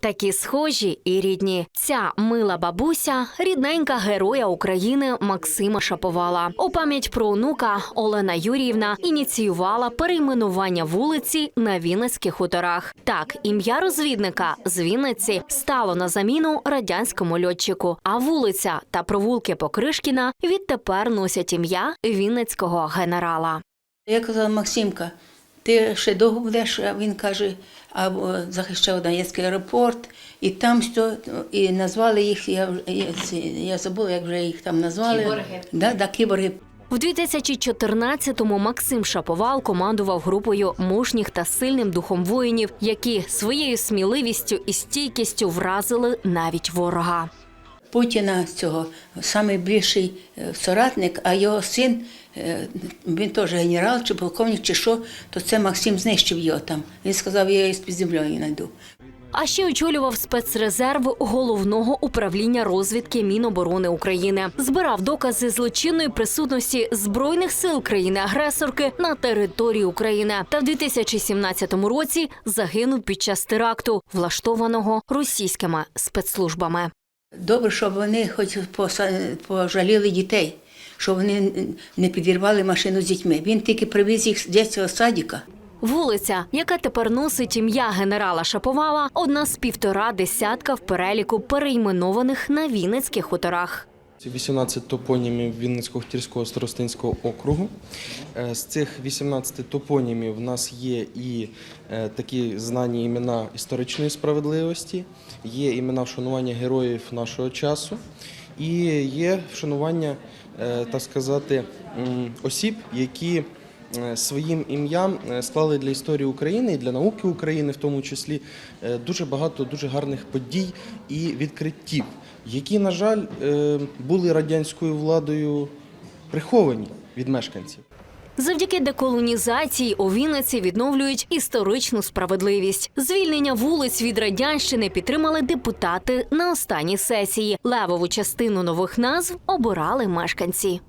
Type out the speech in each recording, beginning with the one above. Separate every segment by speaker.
Speaker 1: Такі схожі і рідні. Ця мила бабуся, рідненька героя України Максима Шаповала. У пам'ять про онука Олена Юріївна ініціювала перейменування вулиці на Вінницьких хуторах. Так, ім'я розвідника з Вінниці стало на заміну радянському льотчику. А вулиця та провулки Покришкіна відтепер носять ім'я Вінницького генерала.
Speaker 2: Я казала, Максимка, ти ще довго будеш? Він каже, а захищав Донецький аеропорт, і там все, і назвали їх, я, я, я забула, як вже їх там назвали. Кіборги. Да, да, кіборги.
Speaker 1: В 2014-му Максим Шаповал командував групою мужніх та сильним духом воїнів, які своєю сміливістю і стійкістю вразили навіть ворога.
Speaker 2: Путіна цього найбільший соратник, а його син, е, він теж генерал чи полковник, чи що, то це Максим знищив його там. Він сказав, я її з під землею знайду.
Speaker 1: А ще очолював спецрезерв головного управління розвідки Міноборони України, збирав докази злочинної присутності збройних сил країни-агресорки на території України. Та в 2017 році загинув під час теракту, влаштованого російськими спецслужбами.
Speaker 2: Добре, щоб вони хоч пожаліли дітей, щоб вони не підірвали машину з дітьми. Він тільки привіз їх з дитячого садика.
Speaker 1: Вулиця, яка тепер носить ім'я генерала Шаповала, одна з півтора десятка в переліку перейменованих на Вінницьких хуторах.
Speaker 3: Це 18 топонімів Вінницького Хтірського старостинського округу. Е, З цих 18 топонімів в нас є і е, такі знані імена історичної справедливості, є імена вшанування героїв нашого часу, і є вшанування, е, так сказати, осіб, які своїм ім'ям е, склали для історії України і для науки України, в тому числі, е, дуже багато дуже гарних подій і відкриттів, які, на жаль, е, були радянською владою приховані від мешканців.
Speaker 1: Завдяки деколонізації у Вінниці відновлюють історичну справедливість. Звільнення вулиць від радянщини підтримали депутати на останній сесії. Левову частину нових назв обирали мешканці.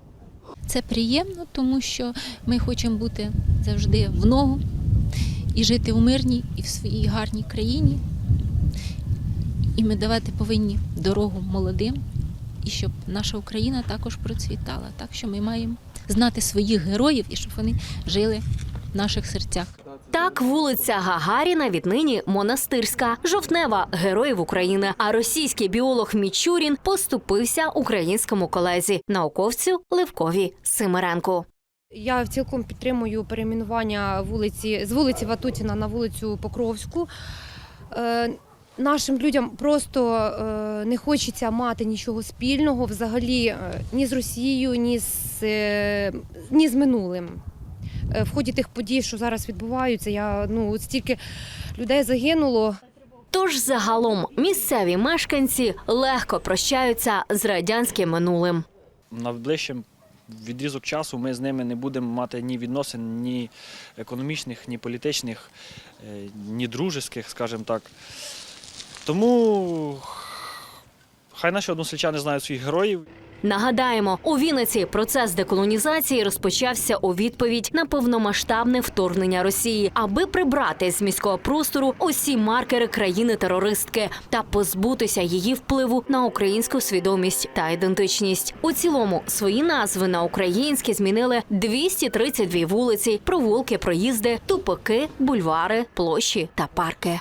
Speaker 4: Це приємно, тому що ми хочемо бути завжди в ногу і жити в мирній і в своїй гарній країні. І ми давати повинні дорогу молодим, і щоб наша Україна також процвітала. Так що ми маємо знати своїх героїв і щоб вони жили в наших серцях.
Speaker 1: Так, вулиця Гагаріна віднині монастирська, жовтнева героїв України. А російський біолог Мічурін поступився українському колезі, науковцю Левкові Симиренку.
Speaker 5: Я цілком підтримую перейменування вулиці з вулиці Ватутіна на вулицю Покровську. Е, Нашим людям просто е, не хочеться мати нічого спільного взагалі е, ні з Росією, ні з, ні з минулим. Е, В ході тих подій, що зараз відбуваються, я ну стільки людей загинуло.
Speaker 1: Тож загалом місцеві мешканці легко прощаються з радянським минулим.
Speaker 6: найближчим відрізок часу ми з ними не будемо мати ні відносин, ні економічних, ні політичних, е, ні дружеських, скажімо так. Тому хай наші односельчани знають своїх героїв.
Speaker 1: Нагадаємо, у Вінниці процес деколонізації розпочався у відповідь на повномасштабне вторгнення Росії, аби прибрати з міського простору усі маркери країни-терористки та позбутися її впливу на українську свідомість та ідентичність. У цілому свої назви на українські змінили 232 вулиці, провулки, проїзди, тупики, бульвари, площі та парки.